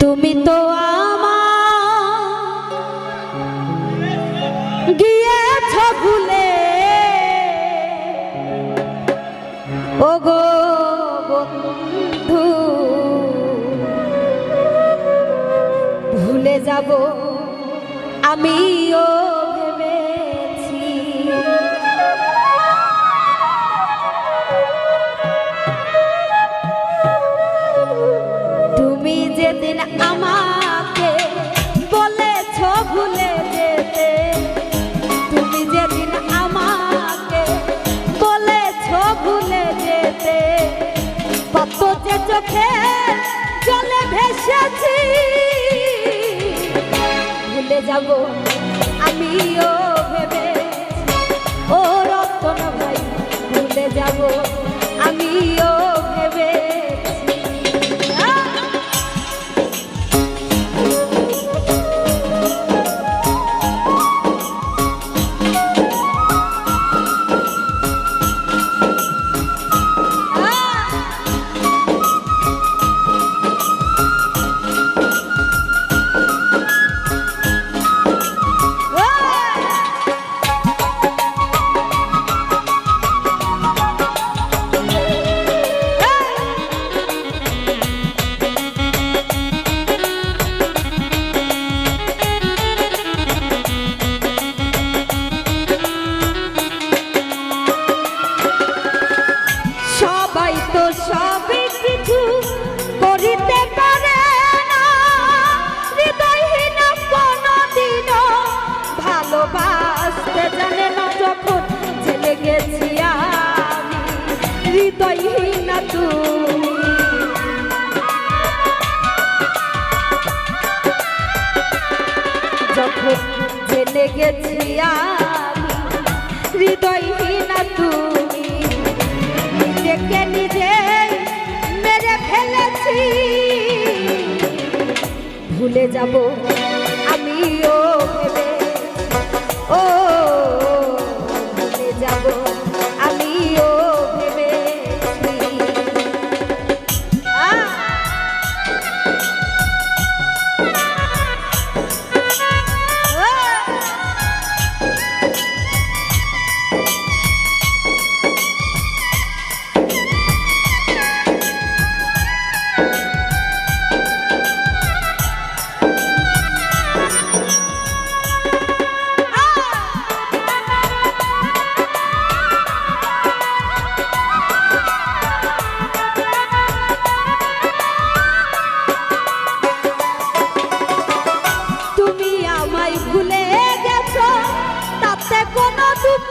তুমি তো আমার গিয়েছ ভুলে। ও গো বন্ধু ভুলে যাব আমিও যেদিন আমাকে বলেছ ভুলে যেতে। তুমি যেদিন আমাকে বলেছ ভুলে যেতে। কত যে চোখে জলে ভেসেছি, ভুলে যাব আমিও ভেবে। ও রতন ভাই, ভুলে যাব যখন জেলে গেছি আমি হৃদয়হীন তুমি নিজেকে নিজে মেরে ফেলেছি। ভুলে যাব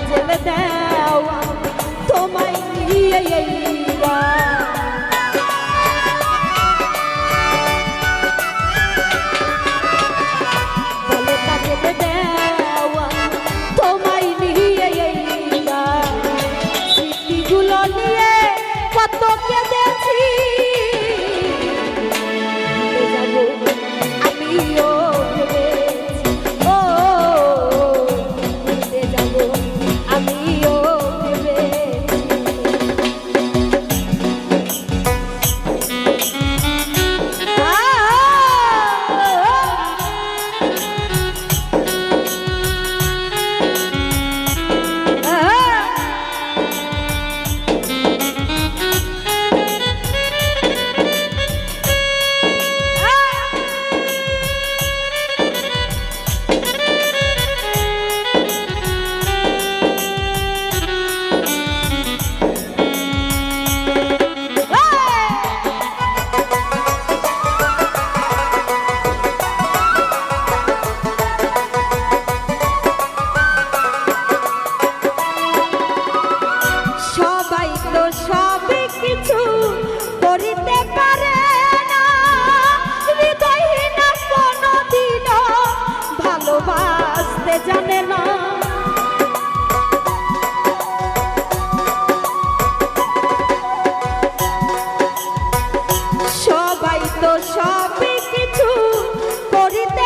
চলে দেওয়া তোমায় নিয়ে সবাই তো সবই কিছু করিতে